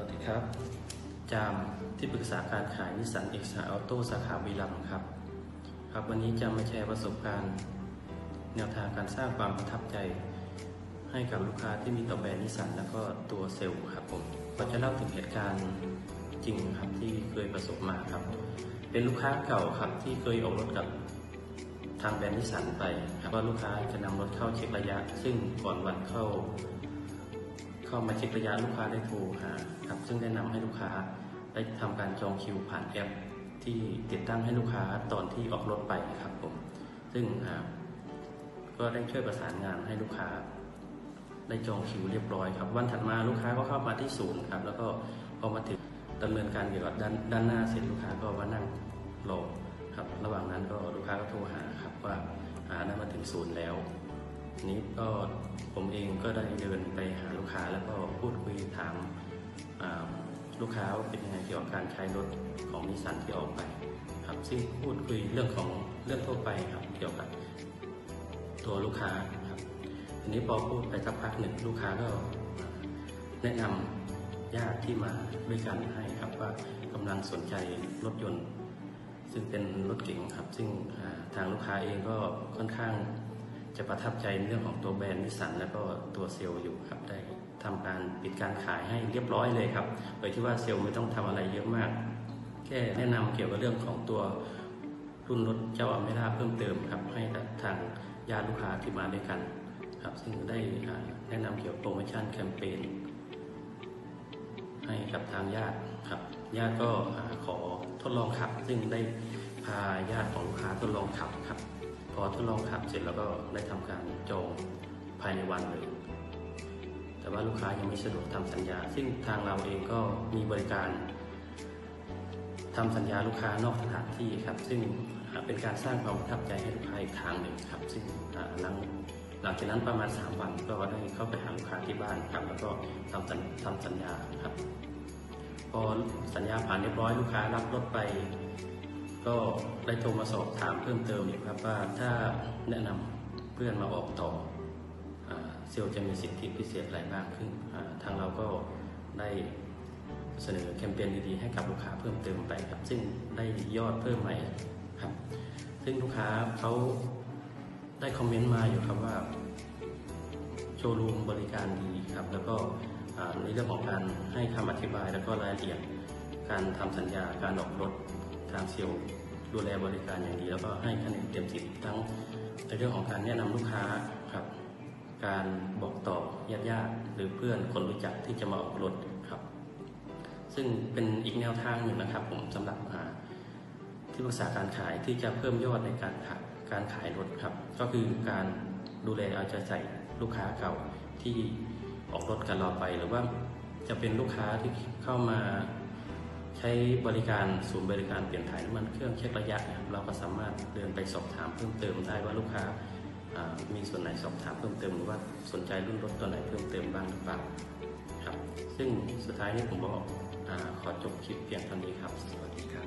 วัสดีครับ จามที่ปรึกษาการขายนิสสันเอ็กซ์ออโต้สาขาบุรีรัมครับ ครับวันนี้จะมาแชร์ประสบการณ์ แนวทางการสร้างความประทับใจ ให้กับลูกค้าที่มีต่อแบรนด์นิสสันแล้วก็ตัวเซลล์ครับผมก็จะเล่าถึงเหตุการณ์จริงครับที่เคยประสบมาครับ เป็นลูกค้าเก่าครับที่เคยออกรถกับทางแบรนด์นิสสันไปครับว่าลูกค้าจะนำรถเข้าเช็คระยะ ซึ่งก่อนวันเข้า เข้ามาเช็คระยะลูกค้าได้โทรหาครับซึ่งแนะนำให้ลูกค้าได้ทำการจองคิวผ่านแอปที่ติดตั้งให้ลูกค้าตอนที่ออกรถไปครับผม ซึ่งอ่าก็ได้ช่วยประสานงานให้ลูกค้า ได้จองคิวเรียบร้อยครับ วันถัดมาลูกค้าก็เข้ามาที่ศูนย์ครับแล้วก็พอมาถึงดำเนินการเกี่ยวกับด้านด้านหน้าเสร็จลูกค้าก็มานั่งรอครับ ระหว่างนั้นก็ลูกค้าก็โทรหาครับว่าอ่าได้มาถึงศูนย์แล้ว นี้ก็ผมเองก็ได้เดินไปหาลูกค้าแล้วก็พูดคุยถามลูกค้าว่าเป็นยังไงเกี่ยวกับการใช้รถของนิสสันที่ออกไปครับซึ่งพูดคุยเรื่องของเรื่องทั่วไปครับเกี่ยวกับตัวลูกค้าครับทีนี้พอพูดไปสักพักหนึ่งลูกค้าก็แนะนำญาติที่มาด้วยกันให้ครับว่ากำลังสนใจรถยนต์ ซึ่งเป็นรถเก๋งครับ ซึ่งทางลูกค้าเองก็ค่อนข้าง จะประทับใจในเรื่องของตัวแบรนด์นิสสันแล้วก็ตัวเซลล์อยู่ครับได้ทำการปิดการขายให้เรียบร้อยเลยครับโดยที่ว่าเซลล์ไม่ต้องทำอะไรเยอะมาก แค่แนะนำเกี่ยวกับเรื่องของตัวรุ่นรถเจ้าอเมร่าเพิ่มเติมครับให้กับทางญาติลูกค้าที่มาด้วยกันครับซึ่งได้แนะนำเกี่ยวกับโปรโมชั่นแคมเปญให้กับทางญาติครับญาติก็ขอทดลองขับ ซึ่งได้พาญาติของลูกค้าทดลองขับครับ พอทดลองขับเสร็จแล้วก็ได้ทำการจองภายในวันเลย แต่ว่าลูกค้ายังไม่สะดวกทำสัญญา ซึ่งทางเราเองก็มีบริการทำสัญญาลูกค้านอกสถานที่ครับ ซึ่งเป็นการสร้างความประทับใจให้ลูกค้าอีกทางหนึ่งครับ ซึ่งหลังหลังจากนั้นประมาณ 3 วันก็ได้เข้าไปหาลูกค้าที่บ้านครับ แล้วก็ทำสัญทำสัญญาครับ พอสัญญาผ่านเรียบร้อยลูกค้ารับรถไป ก็ได้โทรมาสอบถามเพิ่มเติมอยู่ครับว่าถ้าแนะนำเพื่อนมาออกต่อเซลล์จะมีสิทธิพิเศษอะไรบ้างขึ้นอ่าทางเราก็ได้เสนอแคมเปญดีๆให้กับลูกค้าเพิ่มเติมไปครับ ซึ่งได้ยอดเพิ่มใหม่ครับ ซึ่งลูกค้าเขาได้คอมเมนต์มาอยู่ครับว่า โชว์รูมบริการดีครับ แล้วก็อ่าในเรื่องของการให้คำอธิบายแล้วก็รายละเอียดการทำสัญญาการออกรถ ทางเซลล์ดูแลบริการอย่างดี แล้วก็ให้คะแนนเต็มสิบทั้งในเรื่องของการแนะนำลูกค้าครับ การบอกต่อญาติญาติหรือเพื่อนคนรู้จักที่จะมาออกรถครับ ซึ่งเป็นอีกแนวทางหนึ่งนะครับ ผมสำหรับที่ปรึกษาการขายที่จะเพิ่มยอดในการขายการขายรถครับ ก็คือการดูแลเอาใจใส่ลูกค้าเก่าที่ออกรถกับเราไปหรือว่าจะเป็นลูกค้าที่เข้ามา ใช้บริการศูนย์บริการเปลี่ยนถ่ายน้ำมันเครื่องเช็คระยะนะครับเราก็สามารถเดินไปสอบถามเพิ่มเติมได้ว่าลูกค้ามีส่วนไหนสอบถามเพิ่มเติมหรือว่าสนใจรุ่นรถตัวไหนเพิ่มเติมบ้างหรือเปล่าครับ ซึ่งสุดท้ายนี้ผมก็อ่าขอจบคลิปเพียงเท่านี้ครับ สวัสดีครับ